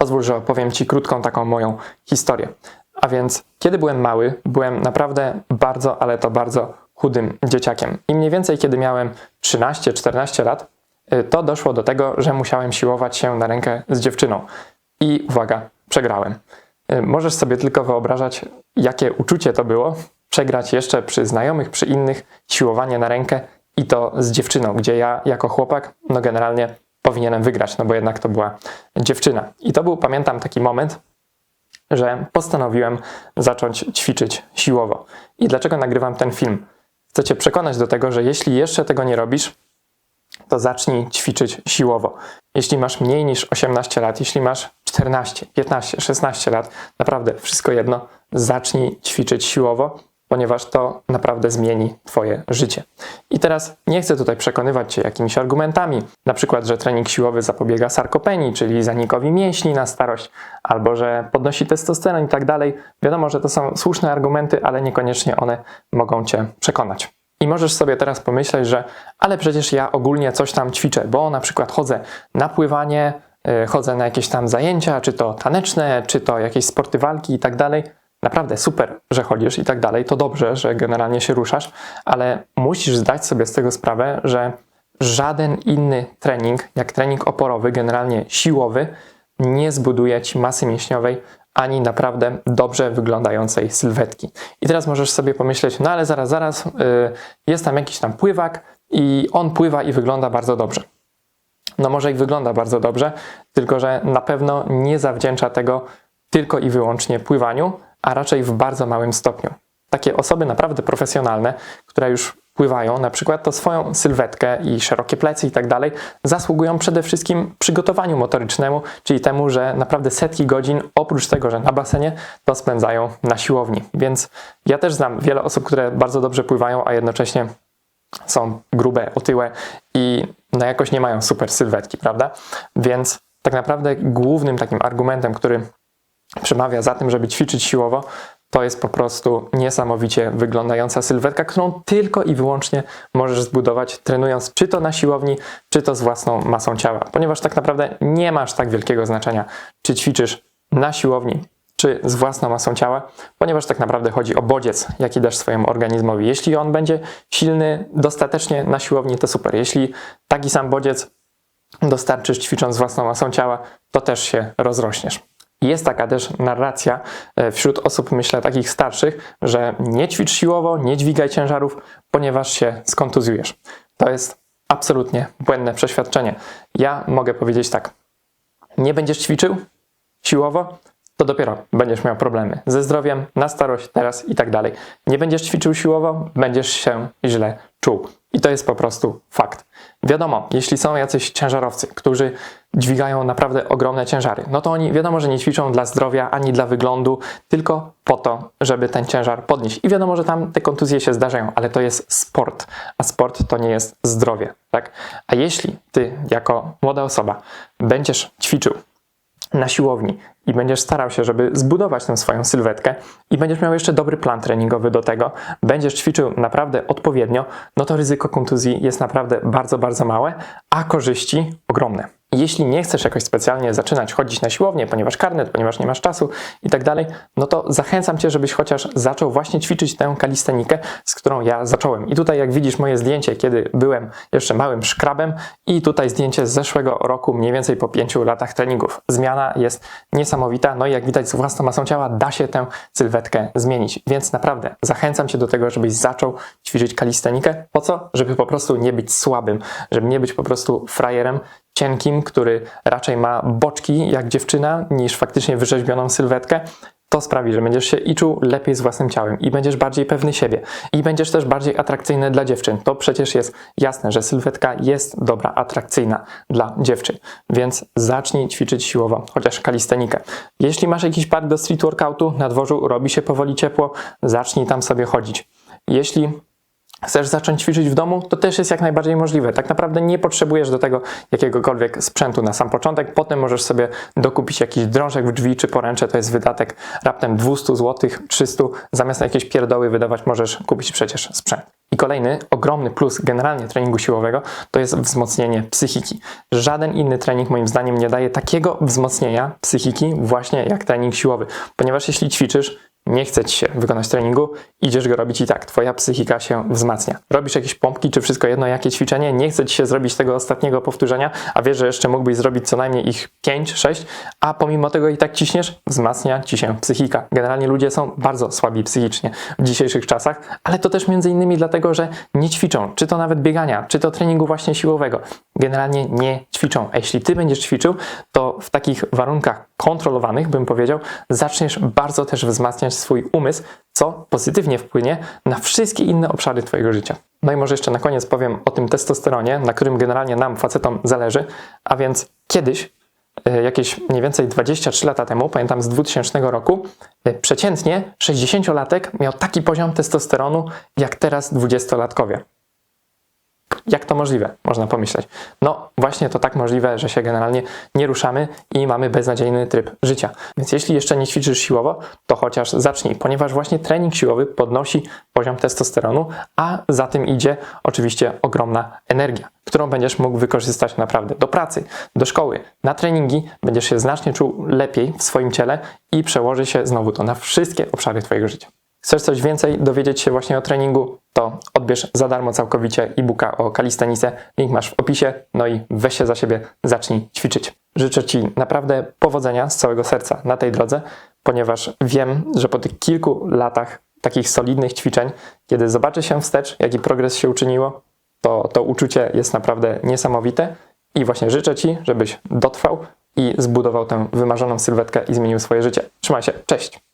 pozwól, że opowiem Ci krótką taką moją historię. A więc, kiedy byłem mały, byłem naprawdę bardzo, ale to bardzo chudym dzieciakiem. I mniej więcej, kiedy miałem 13-14 lat, y, to doszło do tego, że musiałem siłować się na rękę z dziewczyną. I uwaga, przegrałem. Y, Możesz sobie tylko wyobrażać, jakie uczucie to było przegrać jeszcze przy znajomych, przy innych, siłowanie na rękę i to z dziewczyną, gdzie ja jako chłopak, no generalnie powinienem wygrać, no bo jednak to była dziewczyna. I to był, pamiętam, taki moment, że postanowiłem zacząć ćwiczyć siłowo. I dlaczego nagrywam ten film? Chcę Cię przekonać do tego, że jeśli jeszcze tego nie robisz, to zacznij ćwiczyć siłowo. Jeśli masz mniej niż 18 lat, jeśli masz 14, 15, 16 lat, naprawdę wszystko jedno, zacznij ćwiczyć siłowo, ponieważ to naprawdę zmieni Twoje życie. I teraz nie chcę tutaj przekonywać Cię jakimiś argumentami, na przykład, że trening siłowy zapobiega sarkopenii, czyli zanikowi mięśni na starość, albo że podnosi testosteron i tak dalej. Wiadomo, że to są słuszne argumenty, ale niekoniecznie one mogą Cię przekonać. I możesz sobie teraz pomyśleć, że ale przecież ja ogólnie coś tam ćwiczę, bo na przykład chodzę na pływanie, yy, chodzę na jakieś tam zajęcia, czy to taneczne, czy to jakieś sporty walki i tak dalej. Naprawdę super, że chodzisz i tak dalej, to dobrze, że generalnie się ruszasz, ale musisz zdać sobie z tego sprawę, że żaden inny trening, jak trening oporowy, generalnie siłowy, nie zbuduje ci masy mięśniowej ani naprawdę dobrze wyglądającej sylwetki. I teraz możesz sobie pomyśleć, no ale zaraz, zaraz, yy, jest tam jakiś tam pływak i on pływa i wygląda bardzo dobrze. No może i wygląda bardzo dobrze, tylko że na pewno nie zawdzięcza tego tylko i wyłącznie pływaniu, a raczej w bardzo małym stopniu. Takie osoby naprawdę profesjonalne, które już pływają, na przykład to swoją sylwetkę i szerokie plecy i tak dalej, zasługują przede wszystkim przygotowaniu motorycznemu, czyli temu, że naprawdę setki godzin, oprócz tego, że na basenie, to spędzają na siłowni. Więc ja też znam wiele osób, które bardzo dobrze pływają, a jednocześnie są grube, otyłe i no jakoś nie mają super sylwetki, prawda? Więc tak naprawdę głównym takim argumentem, który przemawia za tym, żeby ćwiczyć siłowo, to jest po prostu niesamowicie wyglądająca sylwetka, którą tylko i wyłącznie możesz zbudować trenując czy to na siłowni, czy to z własną masą ciała. Ponieważ tak naprawdę nie masz tak wielkiego znaczenia, czy ćwiczysz na siłowni, czy z własną masą ciała, ponieważ tak naprawdę chodzi o bodziec, jaki dasz swojemu organizmowi. Jeśli on będzie silny dostatecznie na siłowni, to super. Jeśli taki sam bodziec dostarczysz ćwicząc z własną masą ciała, to też się rozrośniesz. Jest taka też narracja e, wśród osób, myślę, takich starszych, że nie ćwicz siłowo, nie dźwigaj ciężarów, ponieważ się skontuzjujesz. To jest absolutnie błędne przeświadczenie. Ja mogę powiedzieć tak: nie będziesz ćwiczył siłowo, to dopiero będziesz miał problemy ze zdrowiem na starość, teraz i tak dalej. Nie będziesz ćwiczył siłowo, będziesz się źle czuł. I to jest po prostu fakt. Wiadomo, jeśli są jacyś ciężarowcy, którzy dźwigają naprawdę ogromne ciężary, no to oni wiadomo, że nie ćwiczą dla zdrowia ani dla wyglądu, tylko po to, żeby ten ciężar podnieść. I wiadomo, że tam te kontuzje się zdarzają, ale to jest sport, a sport to nie jest zdrowie, tak? A jeśli ty, jako młoda osoba, będziesz ćwiczył na siłowni i będziesz starał się, żeby zbudować tę swoją sylwetkę i będziesz miał jeszcze dobry plan treningowy do tego, będziesz ćwiczył naprawdę odpowiednio, no to ryzyko kontuzji jest naprawdę bardzo, bardzo małe, a korzyści ogromne. Jeśli nie chcesz jakoś specjalnie zaczynać chodzić na siłownię, ponieważ karnet, ponieważ nie masz czasu i tak dalej, no to zachęcam Cię, żebyś chociaż zaczął właśnie ćwiczyć tę kalistenikę, z którą ja zacząłem. I tutaj jak widzisz moje zdjęcie, kiedy byłem jeszcze małym szkrabem i tutaj zdjęcie z zeszłego roku, mniej więcej po pięciu latach treningów. Zmiana jest niesamowita, no i jak widać z własną masą ciała da się tę sylwetkę zmienić. Więc naprawdę zachęcam Cię do tego, żebyś zaczął ćwiczyć kalistenikę. Po co? Żeby po prostu nie być słabym, żeby nie być po prostu frajerem, cienkim, który raczej ma boczki jak dziewczyna, niż faktycznie wyrzeźbioną sylwetkę, to sprawi, że będziesz się i czuł lepiej z własnym ciałem i będziesz bardziej pewny siebie i będziesz też bardziej atrakcyjny dla dziewczyn. To przecież jest jasne, że sylwetka jest dobra, atrakcyjna dla dziewczyn. Więc zacznij ćwiczyć siłowo, chociaż kalistenikę. Jeśli masz jakiś park do street workoutu, na dworzu robi się powoli ciepło, zacznij tam sobie chodzić. Jeśli chcesz zacząć ćwiczyć w domu, to też jest jak najbardziej możliwe. Tak naprawdę nie potrzebujesz do tego jakiegokolwiek sprzętu na sam początek. Potem możesz sobie dokupić jakiś drążek w drzwi czy poręcze. To jest wydatek raptem 200 zł, 300. Zamiast na jakieś pierdoły wydawać możesz kupić przecież sprzęt. I kolejny ogromny plus generalnie treningu siłowego to jest wzmocnienie psychiki. Żaden inny trening moim zdaniem nie daje takiego wzmocnienia psychiki właśnie jak trening siłowy, ponieważ jeśli ćwiczysz, nie chce ci się wykonać treningu, idziesz go robić i tak, twoja psychika się wzmacnia. Robisz jakieś pompki, czy wszystko jedno, jakie ćwiczenie, nie chce ci się zrobić tego ostatniego powtórzenia, a wiesz, że jeszcze mógłbyś zrobić co najmniej ich 5, 6, a pomimo tego i tak ciśniesz, wzmacnia ci się psychika. Generalnie ludzie są bardzo słabi psychicznie w dzisiejszych czasach, ale to też między innymi dlatego, że nie ćwiczą, czy to nawet biegania, czy to treningu właśnie siłowego. Generalnie nie ćwiczą. A jeśli ty będziesz ćwiczył, to w takich warunkach kontrolowanych, bym powiedział, zaczniesz bardzo też wzmacniać swój umysł, co pozytywnie wpłynie na wszystkie inne obszary Twojego życia. No i może jeszcze na koniec powiem o tym testosteronie, na którym generalnie nam, facetom, zależy, a więc kiedyś, e, jakieś mniej więcej 23 lata temu, pamiętam z 2000 roku, e, przeciętnie 60-latek miał taki poziom testosteronu jak teraz 20-latkowie. Jak to możliwe? Można pomyśleć. No, właśnie to tak możliwe, że się generalnie nie ruszamy i mamy beznadziejny tryb życia. Więc jeśli jeszcze nie ćwiczysz siłowo, to chociaż zacznij, ponieważ właśnie trening siłowy podnosi poziom testosteronu, a za tym idzie oczywiście ogromna energia, którą będziesz mógł wykorzystać naprawdę do pracy, do szkoły, na treningi. Będziesz się znacznie czuł lepiej w swoim ciele i przełoży się znowu to na wszystkie obszary Twojego życia. Chcesz coś więcej dowiedzieć się właśnie o treningu, to odbierz za darmo całkowicie e-booka o kalistenice. Link masz w opisie. No i weź się za siebie, zacznij ćwiczyć. Życzę Ci naprawdę powodzenia z całego serca na tej drodze, ponieważ wiem, że po tych kilku latach takich solidnych ćwiczeń, kiedy zobaczy się wstecz, jaki progres się uczyniło, to to uczucie jest naprawdę niesamowite i właśnie życzę Ci, żebyś dotrwał i zbudował tę wymarzoną sylwetkę i zmienił swoje życie. Trzymaj się, cześć!